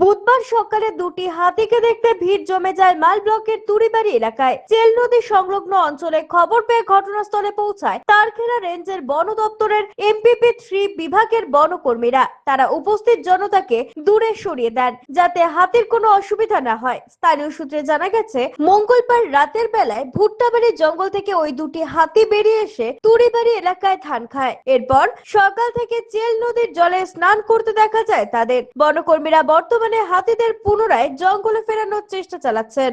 বুধবার সকালে দুটি হাতিকে দেখতে ভিড় জমে যায় মাল ব্লকের তুড়িবাড়ি এলাকায়। চেল নদী সংলগ্ন অঞ্চলে খবর পেয়ে ঘটনাস্থলে পৌঁছায় তারখেলা রেঞ্জের বন দপ্তরের এমপিপি থ্রি বিভাগের বনকর্মীরা। তারা উপস্থিত জনতাকে দূরে সরিয়ে দেন যাতে হাতির কোনো অসুবিধা না হয়। স্থানীয় সূত্রে জানা গেছে, মঙ্গলবার রাতের বেলায় ভুট্টাবাড়ি জঙ্গল থেকে ওই দুটি হাতি বেরিয়ে এসে তুড়িবাড়ি এলাকায় ধান খায়। এরপর সকাল থেকে চেল নদীর জলে স্নান করতে দেখা যায় তাদের। বনকর্মীরা বর্তমানে হাতিদের পুনরায় জঙ্গলে ফেরানোর চেষ্টা চালাচ্ছেন।